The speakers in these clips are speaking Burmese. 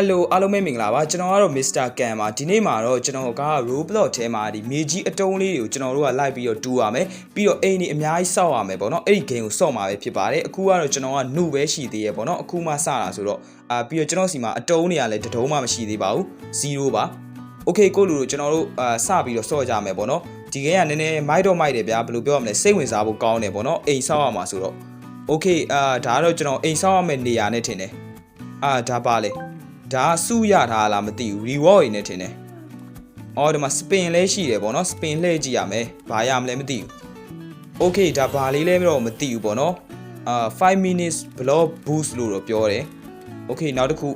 Hello အားလုံးပဲမင်္ဂလာပါကျွန်တော်ကတော့ Mr. Cam ပါဒီနေ့မှာတော့ကျွန်တော်က Roblox ထဲမှာဒီမြေကြီးအတုံးလေးတွေကိုကျွန်တော်တို့ကလိုက်ပြီးတော့တူရမယ်ပြီးတော့အိမ်ကြီးအများကြီးစောက်ရမယ်ပေါ့နော်အဲ့ဒီ game ကိုစော့မှာပဲဖြစ်ပါတယ်အခုကတော့ကျွန်တော်က new ပဲရှိသေးရပေါ့နော်အခုမှစတာဆိုတော့အာပြီးတော့ကျွန်တော်စီမှာအတုံးတွေကလည်းတစ်တုံးမှမရှိသေးပါဘူး0ပါ Okay ကိုလူတို့ကျွန်တော်တို့အာစပြီးတော့စော့ကြမယ်ပေါ့နော်ဒီ game ကနည်းနည်းမိုက်တော့မိုက်တယ်ဗျာဘယ်လိုပြောရမလဲစိတ်ဝင်စားဖို့ကောင်းတယ်ပေါ့နော်အိမ်စောက်ရမှာဆိုတော့ Okay အာဒါကတော့ကျွန်တော်အိမ်စောက်ရမယ့်နေရာနဲ့ထင်တယ်အာဒါပါလေ ဒါကစုရထားလားမသိဘူး reward တွေနဲ့ထင်တယ်။အော်ဒီမှာ spin လဲရှိတယ်ပေါ့နော် spin လှည့်ကြည့်ရမယ်။ဘာရမလဲမသိဘူး။ Okay ဒါဘာလေးလဲတော့မသိဘူးပေါ့နော်။အာ5 minutes block boost လို့တော့ပြောတယ်။ Okay နောက်တစ်ခု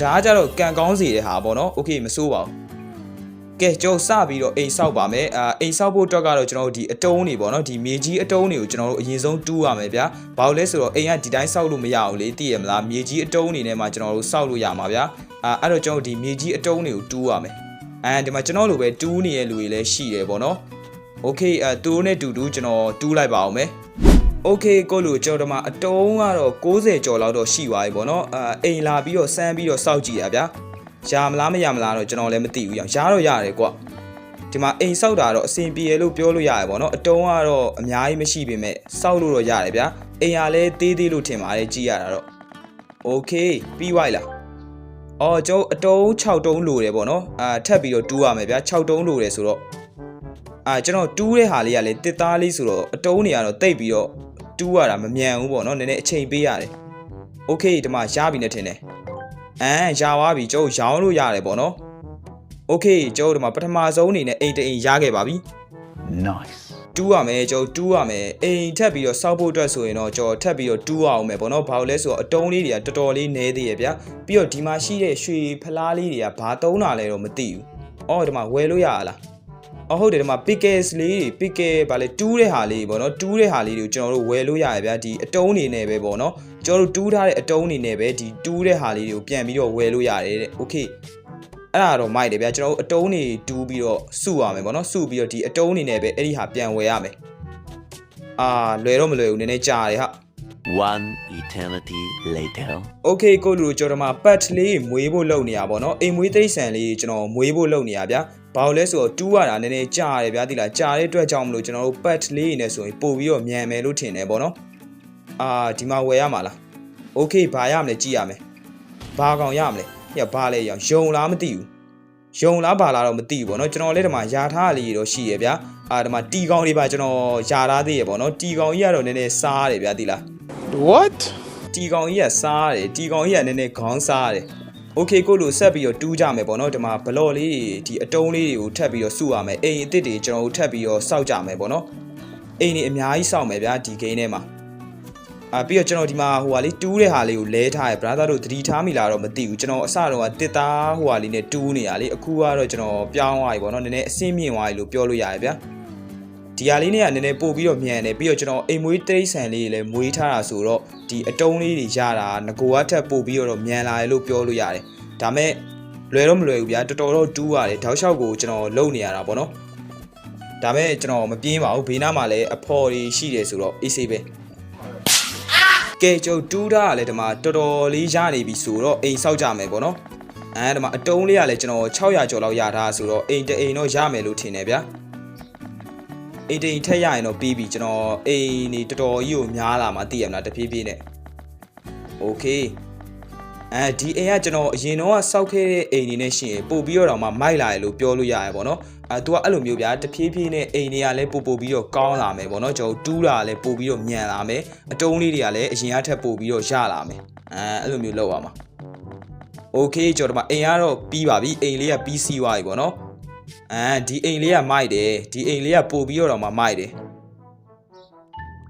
ဒါကကြတော့ကန်ကောင်းစီတဲ့ဟာပေါ့နော်။ Okay မစိုးပါဘူး။ ကဲကျွန်တော်စပြီးတော့အိမ်ဆောက်ပါမယ်အာအိမ်ဆောက်ဖို့အတွက်ကတော့ကျွန်တော်တို့ဒီအတုံးတွေပေါ့နော်ဒီမြေကြီးအတုံးတွေကိုကျွန်တော်တို့အရင်ဆုံးတူးရမယ်ဗျာဘာလို့လဲဆိုတော့အိမ်ကဒီတိုင်းဆောက်လို့မရအောင်လေသိရမလားမြေကြီးအတုံးအနေနဲ့မှကျွန်တော်တို့ဆောက်လို့ရမှာဗျာအာအဲ့တော့ကျွန်တော်တို့ဒီမြေကြီးအတုံးတွေကိုတူးရမယ်အဲဒီမှာကျွန်တော်လိုပဲတူးနေတဲ့လူတွေလည်းရှိတယ်ပေါ့နော်โอเคအဲသူတို့နဲ့တူတူကျွန်တော်တူးလိုက်ပါအောင်မယ်โอเคကိုလူကျွန်တော်တို့မှာအတုံးကတော့60ကျော်လောက်တော့ရှိသွားပြီပေါ့နော်အာအိမ်လာပြီးတော့စမ်းပြီးတော့စောက်ကြည့်ရဗျာ ရမလားမရမလားတော့ကျွန်တော်လည်းမသိဘူးရရတော့ရတယ်ကွာ ဒီမှာအိမ်ဆောက်တာတော့အဆင်ပြေလို့ပြောလို့ရတယ်ပေါ့နော်အတုံးကတော့အများကြီးမရှိပေမဲ့စောက်လို့တော့ရတယ်ဗျာအိမ်ကလည်းသေးသေးလို့ထင်ပါတယ်ကြည့်ရတာတော့โอเคပြီးသွားလားအော်ကျုပ်အတုံး6တုံးလိုတယ်ပေါ့နော်အာထပ်ပြီးတော့တူးရမယ်ဗျာ6တုံးလိုတယ်ဆိုတော့အာကျွန်တော်တူးတဲ့ဟာလေးကလည်းတစ်သားလေးဆိုတော့အတုံးတွေကတော့တိတ်ပြီးတော့တူးရတာမမြန်ဘူးပေါ့နော်နည်းနည်းအချိန်ပေးရတယ်โอเคဒီမှာရပြီနဲ့ထင်တယ် အမ်ရသွားပြီကျုပ်ရောင်းလို့ရတယ်ပေါ့နော် โอเคကျုပ်တို့မှာပထမဆုံးအနေနဲ့အိမ်တအိမ်ရခဲ့ပါပြီ Nice. တူးရမယ်ကျုပ်တူးရမယ်အိမ်ထက်ပြီးတော့စောက်ဖို့အတွက်ဆိုရင်တော့ကျုပ်ထက်ပြီးတော့တူးအောင်မယ်ပေါ့နော်ဘာလို့လဲဆိုတော့အတုံးလေးတွေကတော်တော်လေးနဲသေးရဲ့ဗျာပြီးတော့ဒီမှာရှိတဲ့ရွှေဖလားလေးတွေကဘာတုံးတာလဲတော့မသိဘူးအော်ဒီမှာဝယ်လို့ရလား အော်ဟုတ်တယ်ဒီမှာ pickles လေးတွေ pickle ဗာလေတူးတဲ့ဟာလေးပေါ့နော်တူးတဲ့ဟာလေးတွေကိုကျွန်တော်တို့ဝယ်လို့ရရဗျာဒီအတုံးနေနဲ့ပဲပေါ့နော်ကျွန်တော်တို့တူးထားတဲ့အတုံးနေနဲ့ပဲဒီတူးတဲ့ဟာလေးတွေကိုပြန်ပြီးတော့ဝယ်လို့ရတယ်တဲ့ okay အဲ့ဒါတော့မိုက်တယ်ဗျာကျွန်တော်တို့အတုံးနေတူးပြီးတော့စုရမယ်ပေါ့နော်စုပြီးတော့ဒီအတုံးနေနဲ့ပဲအဲ့ဒီဟာပြန်ဝယ်ရမယ်အာလွယ်တော့မလွယ်ဘူးနည်းနည်းကြာတယ်ဟာ One eternity later. Okay ကိုလူတို့ကျွန်တော်တို့မှာပတ်လေးမွေးဖို့လုပ်နေရပါတော့အိမ်မွေးသိမ့်ဆန်လေးကျွန်တော်မွေးဖို့လုပ်နေရဗျာဘာလို့လဲဆိုတော့တူးရတာနည်းနည်းကြာတယ်ဗျာဒီလားကြာတဲ့အတွက်ကြောင့်မလို့ကျွန်တော်တို့ပတ်လေးနေဆိုရင်ပို့ပြီးတော့မြန်မယ်လို့ထင်တယ်ပေါ့နော်အာဒီမှာဝယ်ရမှာလား Okay ဘာရမလဲကြည့်ရမယ်ဘာကောင်ရမလဲညဘာလဲရောင်ယုံလားမသိဘူးယုံလားဘာလားတော့မသိဘူးပေါ့နော်ကျွန်တော်လည်းဒီမှာယာထားလေးတော့ရှိရဗျာအာဒီမှာတီကောင်လေးပါကျွန်တော်ယာထားသေးရပေါ့နော်တီကောင်ကြီးကတော့နည်းနည်းစားရတယ်ဗျာဒီလား What? တီကောင်ကြီးကစားရတယ်တီကောင်ကြီးကနည်းနည်းခေါင်းစားရတယ်โอเคကိုလို့ဆက်ပြီးတော့တူးကြမယ်ပေါ့နော်ဒီမှာဘလော့လေးတွေဒီအတုံးလေးတွေကိုထပ်ပြီးတော့စုရမယ်အိမ်အစ်စ်တွေကျွန်တော်တို့ထပ်ပြီးတော့စောက်ကြမယ်ပေါ့နော်အိမ်တွေအများကြီးစောက်မယ်ဗျာဒီဂိမ်းထဲမှာအာပြီးတော့ကျွန်တော်ဒီမှာဟိုဟာလေးတူးတဲ့ဟာလေးကိုလဲထားရ brother တို့သတိထားမိလားတော့မသိဘူးကျွန်တော်အစတော့ကတစ်သားဟိုဟာလေးနဲ့တူးနေရလေအခုကတော့ကျွန်တော်ပြောင်းသွားပြီပေါ့နော်နည်းနည်းအဆင့်မြင့်သွားပြီလို့ပြောလို့ရတယ်ဗျာ ဒီဟာလေးနဲ့ကနည်းနည်းပို့ပြီးတော့မြန်တယ်ပြီးတော့ကျွန်တော်အိမ်မွေးတိရစ္ဆာန်လေးတွေလည်းမွေးထားတာဆိုတော့ဒီအတုံးလေးတွေရတာငကိုကထက်ပို့ပြီးတော့မြန်လာတယ်လို့ပြောလို့ရတယ်ဒါမဲ့လွယ်တော့မလွယ်ဘူးဗျာတော်တော်တော့တူးရတယ်တောက်လျှောက်ကိုကျွန်တော်လုံနေရတာပေါ့နော်ဒါမဲ့ကျွန်တော်မပြင်းပါဘူးဘေးနားမှာလည်းအဖော်တွေရှိတယ်ဆိုတော့အေးဆေးပဲကဲကျုပ်တူးတာကလည်းဒီမှာတော်တော်လေးရနေပြီဆိုတော့အိမ်ဆောက်ကြမယ်ပေါ့နော်အဲဒီမှာအတုံးလေးကလည်းကျွန်တော်600ကျော်လောက်ရထားဆိုတော့အိမ်တအိမ်တော့ရမယ်လို့ထင်တယ်ဗျာ အိမ်တိမ်ထက်ရရင်တော့ပြီးပြီကျွန်တော်အိမ်နေတော်တော်ကြီးကိုများလာမှသိရမလားတဖြည်းဖြည်းနဲ့โอเคအဲဒီအိမ်ကကျွန်တော်အရင်တော့စောက်ခဲ့တဲ့အိမ်နေနဲ့ရှင်ပို့ပြီးတော့တော့မှမိုက်လာရလို့ပြောလို့ရရပေါ့နော်အဲသူကအဲ့လိုမျိုးဗျာတဖြည်းဖြည်းနဲ့အိမ်တွေကလည်းပို့ပို့ပြီးတော့ကောင်းလာမယ်ပေါ့နော်ကျွန်တော်တူးတာလည်းပို့ပြီးတော့မြန်လာမယ်အတုံးလေးတွေကလည်းအရင်ကထက်ပို့ပြီးတော့ရလာမယ်အဲအဲ့လိုမျိုးလုပ်ရမှာโอเคကျွန်တော်တို့အိမ်ကတော့ပြီးပါပြီအိမ်လေးကပြီးစီးသွားပြီပေါ့နော် အဲဒီအိမ်လေးကမိုက်တယ်ဒီအိမ်လေးကပို့ပြီးတော့မှမိုက်တယ်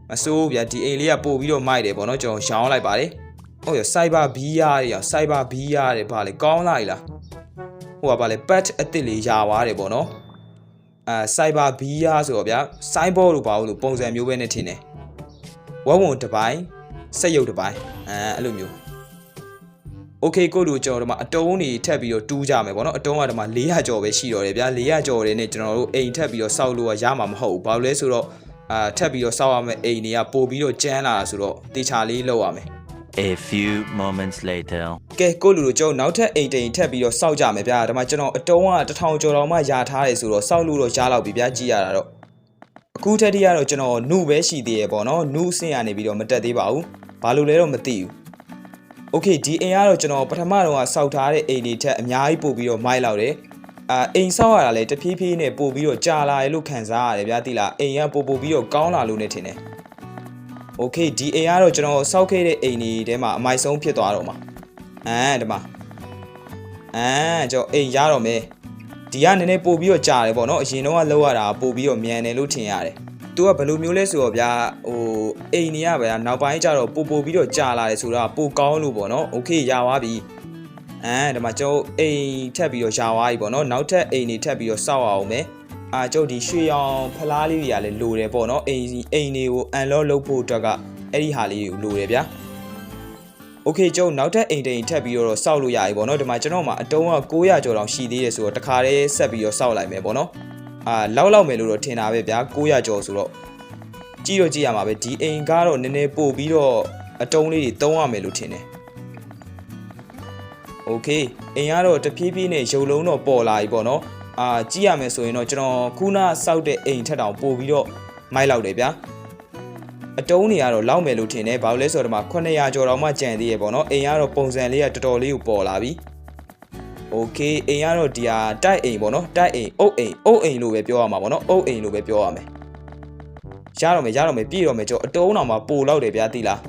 မစိုးဗျာဒီအိမ်လေးကပို့ပြီးတော့မိုက်တယ်ဗောနော်ကျွန်တော်ရောင်းလိုက်ပါတယ်ဟုတ်ရစိုက်ဘာဘီးရတယ်ရောစိုက်ဘာဘီးရတယ်ဗာလေကောင်းလာ E လားဟိုကဗာလေပတ်အစ်စ်လေးယာသွားတယ်ဗောနော်အဲစိုက်ဘာဘီးရဆိုတော့ဗျာစိုင်းဘောလို့ပါဘူးလို့ပုံစံမျိုးပဲနဲ့ထင်တယ်ဝဝုံတစ်ပိုင်းစက်ရုပ်တစ်ပိုင်းအဲအဲ့လိုမျိုး okay code ကိုကျွန်တော်တို့မှာအတုံးတွေထပ်ပြီးတော့တူးကြမယ်ပေါ့နော်အတုံးကဒီမှာ400ကျော်ပဲရှိတော့တယ်ဗျာ400ကျော်တွေနဲ့ကျွန်တော်တို့အိမ်ထပ်ပြီးတော့စောက်လို့ရမှာမဟုတ်ဘူးဘာလို့လဲဆိုတော့အာထပ်ပြီးတော့စောက်ရမယ့်အိမ်တွေကပို့ပြီးတော့ကျန်းလာတာဆိုတော့တေချာလေးလောက်ရမယ် A few moments later ကဲကိုလူတို့ကျွန်တော်နောက်ထပ်အိမ်တိန်ထပ်ပြီးတော့စောက်ကြမယ်ဗျာဒါမှကျွန်တော်အတုံးကတထောင်ကျော်တော့မှယာထားတယ်ဆိုတော့စောက်လို့တော့ရလောက်ပြီဗျာကြည်ရတာတော့အခုထက်တည်းကတော့ကျွန်တော်နုပဲရှိသေးရပေါ့နော်နုအဆင့်ရနေပြီးတော့မတက်သေးပါဘူးဘာလို့လဲတော့မသိဘူး โอเคဒီအိမ်ကတော့ကျွန်တော်ပထမတော့ကစောက်ထားတဲ့အိမ်တွေထက်အများကြီးပို့ပြီးတော့မိုက်လောက်တယ်အာအိမ်ဆောက်ရတာလည်းတဖြည်းဖြည်းနဲ့ပို့ပြီးတော့ကြာလာရလို့ခံစားရတယ်ဗျာတိလားအိမ်ကပို့ပို့ပြီးတော့ကောင်းလာလို့နေထင်တယ်โอเคဒီအိမ်ကတော့ကျွန်တော်စောက်ခဲ့တဲ့အိမ်တွေထဲမှာအမိုက်ဆုံးဖြစ်သွားတော့မှာ အမ်ဒီမှာအမ်ကျွန်တော်အိမ်ရတော့မယ်ဒီကနည်းနည်းပို့ပြီးတော့ကြာတယ်ပေါ့နော်အရင်တော့ကလောက်ရတာပို့ပြီးတော့မြန်တယ်လို့ထင်ရတယ် သူကဘယ်လိုမျိုးလဲဆိုတော့ဗျာဟိုအိမ်နေရဗျာနောက်ပိုင်းကျတော့ပို့ပို့ပြီးတော့ကြာလာတယ်ဆိုတော့ပိုကောင်းလို့ပေါ့နော်โอเคရသွားပြီအမ်ဒီမှာကျွန်တော်အိမ်ထပ်ပြီးတော့ရသွားပြီပေါ့နော်နောက်ထပ်အိမ်တွေထပ်ပြီးတော့စောက်အောင်မယ်အာကျွန်တော်ဒီရွှေရောင်ဖလားလေးတွေကလည်းလိုတယ်ပေါ့နော်အိမ်အိမ်တွေကိုအန်လော့လုပ်ဖို့အတွက်ကအဲ့ဒီဟာလေးတွေကိုလိုတယ်ဗျာ โอเคကျုံနောက်ထပ်အိမ်တိန်ထပ်ပြီးတော့စောက်လို့ရပြီပေါ့နော်ဒီမှာကျွန်တော်မှာအတုံးက900ကျော်တောင်ရှိသေးတယ်ဆိုတော့တခါတည်းဆက်ပြီးတော့စောက်လိုက်မယ်ပေါ့နော် အာလောက်လောက်မယ်လို့တော့ထင်တာပဲဗျာ900ကျော်ဆိုတော့ကြည့်တော့ကြည့်ရမှာပဲဒီအိမ်ကတော့နည်းနည်းပို့ပြီးတော့အတုံးလေးတွေတုံးရမယ်လို့ထင်တယ်โอเคအိမ်ကတော့တဖြည်းဖြည်းနဲ့ရုပ်လုံးတော့ပေါ်လာပြီပေါ့နော်အာကြည့်ရမယ်ဆိုရင်တော့ကျွန်တော်ခုနစောက်တဲ့အိမ်ထက်တောင်ပို့ပြီးတော့မိုက်လောက်တယ်ဗျာ အတုံးတွေကတော့လောက်မယ်လို့ထင်တယ်ဘာလို့လဲဆိုတော့ဒီမှာ900ကျော်တော့မှကြံသေးရပေါ့နော်အိမ်ကတော့ပုံစံလေးကတော်တော်လေးကိုပေါ်လာပြီ Okay အိမ်ကတော့ဒီဟာတိုက်အိမ်ပေါ့နော်တိုက်အိမ်အုတ်အိမ်အုတ်အိမ်လို့ပဲပြောရမှာပေါ့နော်အုတ်အိမ်လို့ပဲပြောရမယ်ရတော့မယ်ရတော့မယ်ပြည့်တော့မယ်ကြောအတုံးတော်မှာပိုလောက်တယ်ဗျာတိလား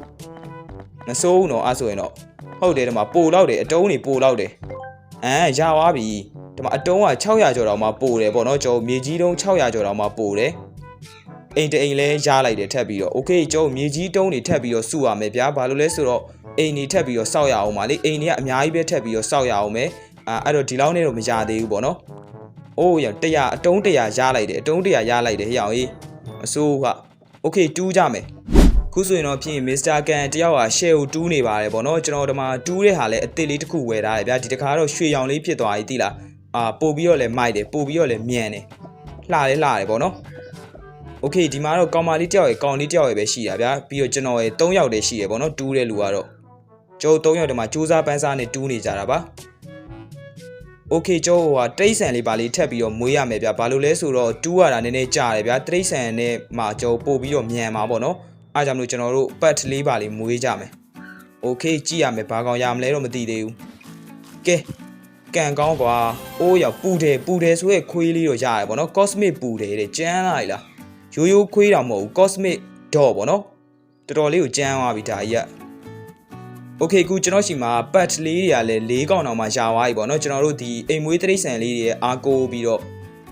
မစိုးဘူးနော်အဲ့ဆိုရင်တော့ဟုတ်တယ်ဒီမှာပိုလောက်တယ်အတုံးနေပိုလောက်တယ်အမ်ရသွားပြီဒီမှာအတုံးက600ကျော်တောင်မှပိုတယ်ပေါ့နော်ကျောမြေကြီးတုံး600ကျော်တောင်မှပိုတယ်အိမ်တအိမ်လဲရလိုက်တယ်ထပ်ပြီးတော့ okay ကျောမြေကြီးတုံးနေထပ်ပြီးတော့စုရမယ်ဗျာဘာလို့လဲဆိုတော့အိမ်နေထပ်ပြီးတော့စောက်ရအောင်ပါလေအိမ်တွေကအများကြီးပဲထပ်ပြီးတော့စောက်ရအောင်မယ် အာအဲ့တော့ဒီလောက်နဲ့တော့မရသေးဘူးပေါ့နော်အိုးရ100အတုံး100ရလိုက်တယ်အတုံး100ရလိုက်တယ်ဟဲ့အောင်ကြီးအစိုးကโอเคတူးကြမယ်ခုဆိုရင်တော့ဖြစ်ရင်မစ္စတာကန်တယောက်က share ကိုတူးနေပါတယ်ပေါ့နော်ကျွန်တော်ဒီမှာတူးတဲ့ဟာလဲအစ်စ်လေးတစ်ခုဝယ်ထားတယ်ဗျာဒီတစ်ခါတော့ရွှေရောင်လေးဖြစ်သွားပြီတိလားအာပို့ပြီးတော့လဲမိုက်တယ်ပို့ပြီးတော့လဲမြန်တယ်လှလဲလှတယ်ပေါ့နော် โอเคဒီမှာတော့ကောင်မလေးတယောက်ရယ်ကောင်လေးတယောက်ရယ်ပဲရှိတာဗျာပြီးတော့ကျွန်တော်ရယ်၃ယောက်တည်းရှိရယ်ပေါ့နော်တူးတဲ့လူကတော့ကျိုး၃ယောက်တည်းမှာစူးစမ်းပန်းစားနဲ့တူးနေကြတာပါ โอเคကျိုးဟိုဟာတိရစ္ဆာန်လေးပါလေးထပ်ပြီးတော့မွေးရမယ်ဗျာဘာလို့လဲဆိုတော့တူးရတာနည်းနည်းကြာတယ်ဗျာတိရစ္ဆာန်နဲ့မှာကျိုးပို့ပြီးတော့မြန်မှာပေါ့နော်အားကြောင့်မလို့ကျွန်တော်တို့ပတ်လေးပါလေးမွေးကြမယ်โอเคကြည့်ရမယ်ဘာကောင်ရမလဲတော့မသိသေးဘူးကဲကန်ကောင်းကွာအိုးရောက်ပူတယ်ပူတယ်ဆိုရဲခွေးလေးတော့ရတယ်ပေါ့နော် cosmic ပူတယ်တဲ့ကျန်းလာ E လား ရိုးရိုးခွေးတာမဟုတ်ဘူး cosmic dot ပေါ့နော်တော်တော်လေးကိုကြမ်းသွားပြီဒါကြီးက Okay ခုကျွန်တော်ရှိမှာ pet လေးတွေကလည်း၄កောင်တောင်မှရှာသွားပြီပေါ့နော်ကျွန်တော်တို့ဒီအိမ်မွေးတိရစ္ဆာန်လေးတွေရဲ့အားကိုးပြီးတော့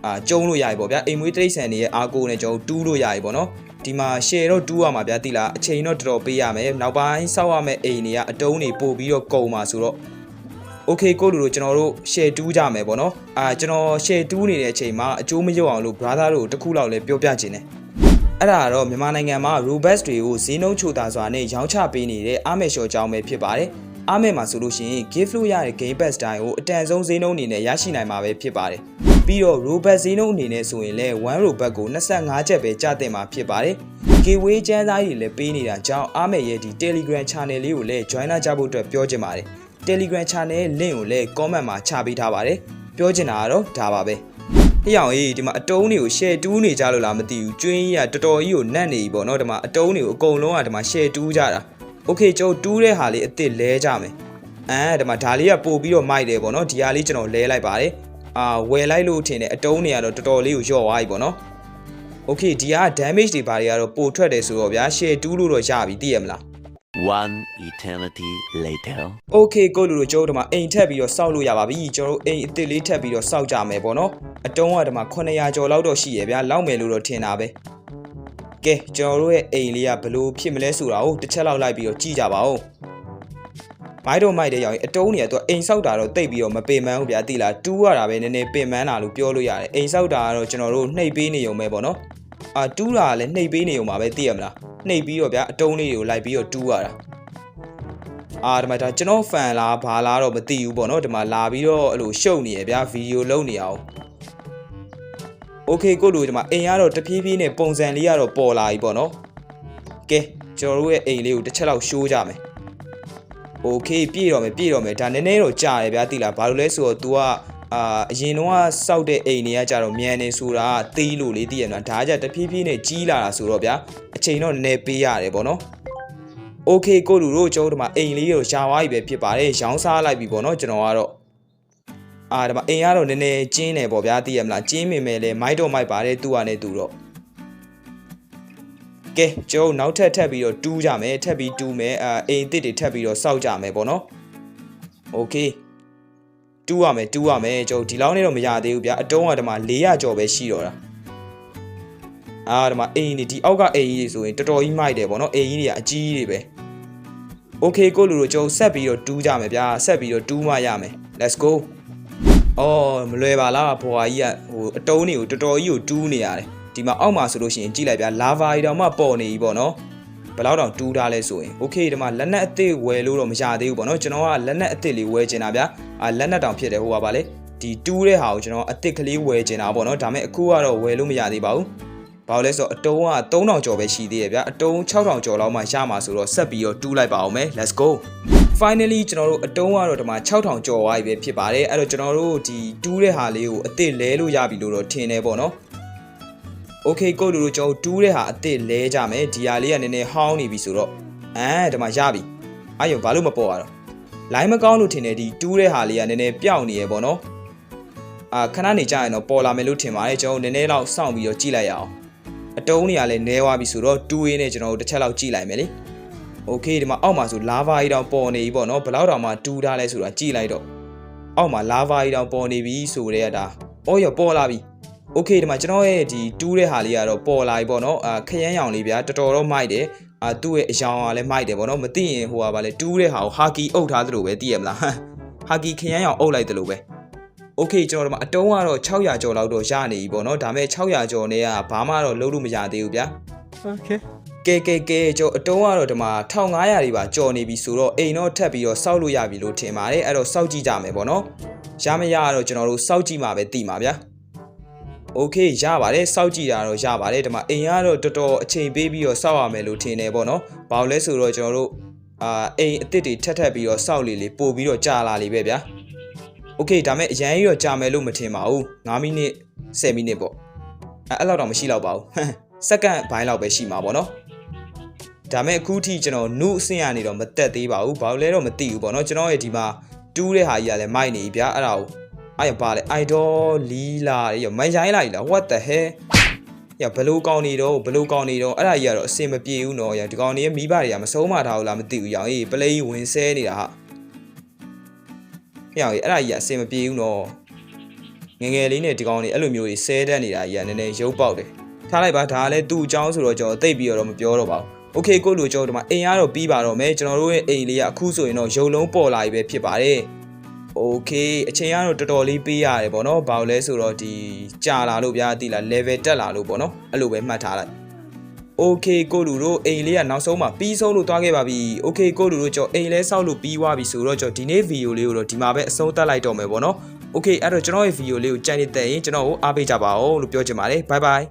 အာကျုံလို့ရပြီပေါ့ဗျာအိမ်မွေးတိရစ္ဆာန်တွေရဲ့အားကိုးနဲ့ကျွန်တော်တူးလို့ရပြီပေါ့နော်ဒီမှာ share တော့တူးရမှာဗျာတိလားအချိန်တော့တော်တော်ပေးရမယ်နောက်ပိုင်းစောက်ရမယ့်အိမ်တွေကအတုံးတွေပို့ပြီးတော့ကုန်ပါဆိုတော့ Okay ကိုလူတို့ကျွန်တော်တို့ share တူးကြမယ်ပေါ့နော်အာကျွန်တော် share တူးနေတဲ့အချိန်မှာအကျိုးမရောက်အောင်လို့ brother တို့တစ်ခုလောက်လည်းပြောပြခြင်းတယ် အဲ့ဒါကတော့မြန်မာနိုင်ငံမှာ robust တွေကိုဈေးနှုန်းချိုတာစွာနဲ့ရောင်းချပေးနေတဲ့အာမေရှော်ကြောင်းပဲဖြစ်ပါတယ်။အာမေမှာဆိုလို့ရှိရင် gift လို့ရတဲ့ game pass တိုင်းကိုအတန်ဆုံးဈေးနှုန်းအနေနဲ့ရရှိနိုင်မှာပဲဖြစ်ပါတယ်။ပြီးတော့ robust ဈေးနှုန်းအနေနဲ့ဆိုရင်လည်း1 robust ကို25ချက်ပဲကျတင်မှာဖြစ်ပါတယ်။ gateway ကျန်းစားတွေလည်းပေးနေတာကြောင့်အာမေရဲ့ဒီ Telegram channel လေးကိုလည်း join ကြဖို့အတွက်ပြောချင်ပါတယ်။ Telegram channel ရဲ့ link ကိုလည်း comment မှာချပေးထားပါတယ်။ပြောချင်တာကတော့ဒါပါပဲ။ ဟိအောင်ကြီးဒီမှာအတုံးတွေကို share တူးနေကြလို့လားမသိဘူးကျွင်းကြီးကတော်တော်ကြီးကိုနတ်နေပြီပေါ့နော်ဒီမှာအတုံးတွေကိုအကုန်လုံးကဒီမှာ share တူးကြတာ okay ကျွန်တော်တူးတဲ့ဟာလေးအစ်စ်လဲကြမယ်အဲဒီမှာဒါလေးကပို့ပြီးတော့မိုက်တယ်ပေါ့နော်ဒီဟာလေးကျွန်တော်လဲလိုက်ပါတယ်အာဝယ်လိုက်လို့ထင်တယ်အတုံးတွေကတော့တော်တော်လေးကိုယော့သွားပြီပေါ့နော် okay ဒီက damage တွေဘာတွေကတော့ပို့ထွက်တယ်ဆိုတော့ဗျာ share တူးလို့တော့ရပြီသိရမလား One eternity later. ။ Okay ကိုလူတို့ကျိုးတို့မှာအိမ်ထက်ပြီးတော့စောက်လို့ရပါပြီ။ကျွန်တော်တို့အိမ်အစ်စ်လေးထက်ပြီးတော့စောက်ကြမယ်ပေါ့နော်။အတုံးကဒီမှာ900ကျော်လောက်တော့ရှိရဗျာ။လောက်မယ်လို့တော့ထင်တာပဲ။ကဲကျွန်တော်တို့ရဲ့အိမ်လေးကဘလို့ဖြစ်မလဲဆိုတာကိုတစ်ချက်လောက်လိုက်ပြီးတော့ကြည့်ကြပါဦး။မိုက်တော့မိုက်တဲ့ရောက်ရင်အတုံးတွေကသူကအိမ်ဆောက်တာတော့တိတ်ပြီးတော့မပင်ပန်းဘူးဗျာတိလားတူးရတာပဲနည်းနည်းပင်ပန်းတာလို့ပြောလို့ရတယ်။အိမ်ဆောက်တာကတော့ကျွန်တော်တို့နှိပ်ပေးနေုံပဲပေါ့နော်။အာတူးတာကလည်းနှိပ်ပေးနေုံပါပဲသိရမလား။ နှိပ်ပြီးတော့ဗျာအတုံးလေးတွေကိုလိုက်ပြီးတော့တူးရတာ။ အာဒီမှာဒါကျွန်တော်ဖန်လားဘာလားတော့မသိဘူးပေါ့နော်ဒီမှာလာပြီးတော့အဲ့လိုရှုပ်နေရဗျာဗီဒီယိုလုပ်နေအောင်โอเคကိုလူဒီမှာအိမ်ကတော့တဖြည်းဖြည်းနဲ့ပုံစံလေးကတော့ပေါ်လာပြီပေါ့နော်ကဲကျွန်တော်တို့ရဲ့အိမ်လေးကိုတစ်ချက်လောက်ရှိုးကြမယ် โอเคပြည့်တော့မယ်ပြည့်တော့မယ်ဒါနည်းနည်းတော့ကြာတယ်ဗျာတိလားဘာလို့လဲဆိုတော့ तू က အာအရင်တော့ကစောက်တဲ့အိမ်တွေကကြတော့မြန်နေဆိုတာတီးလို့လေးတည်ရမလားဒါကြတဖြည်းဖြည်းနဲ့ကြီးလာတာဆိုတော့ဗျာအချိန်တော့နည်းနည်းပေးရတယ်ပေါ့နော်โอเคကိုလူတို့ကျွန်တော်တို့ဒီမှာအိမ်လေးကိုရှားသွားပြီပဲဖြစ်ပါတယ်ရောင်းစားလိုက်ပြီပေါ့နော်ကျွန်တော်ကတော့အာဒီမှာအိမ်ကတော့နည်းနည်းကျင်းတယ်ပေါ့ဗျာတည်ရမလားကျင်းမိမယ်လေမိုက်တော့မိုက်ပါတယ်သူ့ဟာနဲ့သူတော့ကဲကျွန်တော်နောက်ထပ်ထပ်ပြီးတော့တူးကြမယ်ထပ်ပြီးတူးမယ်အာအိမ်အစ်စ်တွေထပ်ပြီးတော့စောက်ကြမယ်ပေါ့နော်โอเค တူးရမယ်တူးရမယ်ကျွန်တော်ဒီလောက်နဲ့တော့မရသေးဘူးဗျာအတုံးကဒီမှာ400ကျော်ပဲရှိတော့တာအာဒီမှာအိမ်ကြီးဒီအောက်ကအိမ်ကြီးတွေဆိုရင်တော်တော်ကြီးမိုက်တယ်ဗောနော်အိမ်ကြီးတွေကအကြီးကြီးတွေပဲโอเคကိုလူတို့ကျွန်တော်ဆက်ပြီးတော့တူးကြမယ်ဗျာဆက်ပြီးတော့တူးမှရမယ် let's go အော်မလွယ်ပါလားဘွာကြီးကဟိုအတုံးတွေကိုတော်တော်ကြီးကိုတူးနေရတယ်ဒီမှာအောက်မှာဆိုလို့ရှိရင်ကြည့်လိုက်ဗျာလာဗာကြီးတောင်မှပေါ်နေပြီဗောနော် ဘယ်လောက်တောင်တူးထားလဲဆိုရင် okay ဒီမှာလက်နက်အသစ်ဝယ်လို့တော့မရသေးဘူးပေါ့နော်ကျွန်တော်ကလက်နက်အသစ်လေးဝယ်ချင်တာဗျာအာလက်နက်တောင်ဖြစ်တယ်ဟိုကပါလေဒီတူးတဲ့ဟာကိုကျွန်တော်အသစ်ကလေးဝယ်ချင်တာပေါ့နော်ဒါပေမဲ့အခုကတော့ဝယ်လို့မရသေးပါဘူးဘာလို့လဲဆိုတော့အတုံးက3000ကျော်ပဲရှိသေးတယ်ဗျာအတုံး6000ကျော်လောက်မှရမှာဆိုတော့ဆက်ပြီးတော့တူးလိုက်ပါအောင်မယ် let's go finally ကျွန်တော်တို့အတုံးကတော့ဒီမှာ6000ကျော်သွားပြီပဲဖြစ်ပါတယ်အဲ့တော့ကျွန်တော်တို့ဒီတူးတဲ့ဟာလေးကိုအသစ်လဲလို့ရပြီလို့တော့ထင်တယ်ပေါ့နော် Okay ကိုလူတို့ကျွန်တော်တူးတဲ့ဟာအစ်စ်လဲကြမယ်ဒီဟာလေးကနည်းနည်းဟောင်းနေပြီဆိုတော့အဲဒီမှာရပြီအာယုံဘာလို့မပေါ်ရတော့လိုင်းမကောင်းလို့ထင်တယ်ဒီတူးတဲ့ဟာလေးကနည်းနည်းပျောက်နေရပေါ့နော်အာခဏနေကြရင်တော့ပေါ်လာမယ်လို့ထင်ပါတယ်ကျွန်တော်နည်းနည်းလောက်စောင့်ပြီးတော့ကြည့်လိုက်ရအောင်အတုံးတွေကလည်းနဲသွားပြီဆိုတော့တူးရင်းနဲ့ကျွန်တော်တို့တစ်ချက်လောက်ကြည့်လိုက်မယ်လေ Okay ဒီမှာအောက်မှာဆိုလာဗာကြီးတောင်ပေါ်နေပြီပေါ့နော်ဘယ်လောက်တောင်မှတူးထားလဲဆိုတာကြည့်လိုက်တော့အောက်မှာလာဗာကြီးတောင်ပေါ်နေပြီဆိုတဲ့ကဒါအော်ရပေါ်လာပြီ โอเคဒီမှာကျွန်တော်ရဲ့ဒီတူးတဲ့ဟာလေးကတော့ပေါ်လာပြီပေါ့နော်အာခရမ်းရောင်လေးဗျာတော်တော်တော့မိုက်တယ်အာသူ့ရဲ့အယောင်ကလည်းမိုက်တယ်ပေါ့နော်မသိရင်ဟိုကပါလေတူးတဲ့ဟာကိုဟာကီအုပ်ထားသလိုပဲသိရမလားဟမ်ဟာကီခရမ်းရောင်အုပ်လိုက်သလိုပဲโอเคကျွန်တော်တို့မှာအတုံးကတော့600ကျော်လောက်တော့ရနေပြီပေါ့နော်ဒါပေမဲ့600ကျော်နဲ့ကဘာမှတော့လုံးလို့မရသေးဘူးဗျာ Okay. ကဲကဲကဲကျွန်တော်အတုံးကတော့ဒီမှာ1500တွေပါကြော်နေပြီဆိုတော့အိမ်တော့ထပ်ပြီးတော့စောက်လို့ရပြီလို့ထင်ပါတယ်အဲ့တော့စောက်ကြည့်ကြမယ်ပေါ့နော်ရမရတော့ကျွန်တော်တို့စောက်ကြည့်မှာပဲသိမှာဗျာ โอเคရပါတယ်စောက်ကြည့်တာတော့ရပါတယ်ဒီမှာအိမ်ကတော့တော်တော်အချိန်ပေးပြီးတော့စောက်ရမယ်လို့ထင်တယ်ပေါ့နော်ဘာလို့လဲဆိုတော့ကျွန်တော်တို့အာအိမ်အစ်စ်တွေထက်ထက်ပြီးတော့စောက်လေလေပို့ပြီးတော့ကြာလာလေပဲဗျာโอเคဒါမဲ့အရန်ကြီးတော့ကြာမယ်လို့မထင်ပါဘူး9မိနစ်10မိနစ်ပေါ့အဲအဲ့လောက်တော့မရှိတော့ပါဘူးဟမ်စက္ကန့်ဘိုင်းလောက်ပဲရှိမှာပေါ့နော်ဒါမဲ့အခုထိကျွန်တော်နုအဆင့်ရနေတော့မတက်သေးပါဘူးဘာလို့လဲတော့မသိဘူးပေါ့နော်ကျွန်တော်ရဲ့ဒီမှာတူးတဲ့ဟာကြီးကလည်းမိုက်နေပြီဗျာအဲ့ဒါကို အဲ့ရပါလေ idol လီလာရမရိုင်းလိုက်လား what the hell ရဘလူးကောင်းနေတော့ဘလူးကောင်းနေတော့အဲ့ဒါကြီးကတော့အစင်မပြေဘူးနော်ရဒီကောင်နေမိဘတွေကမဆုံးမထားဘူးလားမသိဘူးရောင်အေးပလေးဝင်ဆဲနေတာဟာရောင်အေးအဲ့ဒါကြီးကအစင်မပြေဘူးနော်ငယ်ငယ်လေးနဲ့ဒီကောင်နေအဲ့လိုမျိုးကြီးဆဲတတ်နေတာကြီးကနည်းနည်းရုပ်ပေါက်တယ်ထားလိုက်ပါဒါကလည်းသူ့အကြောင်းဆိုတော့ကျွန်တော်သိပ်ပြီးတော့မပြောတော့ပါဘူးโอเคကိုလူကျွန်တော်ဒီမှာအိမ်ကတော့ပြီးပါတော့မယ်ကျွန်တော်တို့ရဲ့အိမ်လေးကအခုဆိုရင်တော့ရုံလုံးပေါ်လာပြီပဲဖြစ်ပါတယ် โอเคအချိန်ကတော့တော်တော်လေးပေးရတယ်ပေါ့နော်ဘာလို့လဲဆိုတော့ဒီကြာလာလို့ဗျာတိလား level တက်လာလို့ပေါ့နော်အဲ့လိုပဲမှတ်ထားလိုက်โอเคကိုလူတို့အိမ်လေးကနောက်ဆုံးမှပြီးဆုံးလို့သွားခဲ့ပါပြီโอเคကိုလူတို့ကြောအိမ်လဲဆောက်လို့ပြီးသွားပြီဆိုတော့ကြောဒီနေ့ဗီဒီယိုလေးကိုတော့ဒီမှာပဲအဆုံးသတ်လိုက်တော့မယ်ပေါ့နော်โอเคအဲ့တော့ကျွန်တော်ရဲ့ဗီဒီယိုလေးကိုကြိုက်နေတဲ့ရင်ကျွန်တော်ကိုအားပေးကြပါဦးလို့ပြောချင်ပါတယ်ဘိုင်ဘိုင်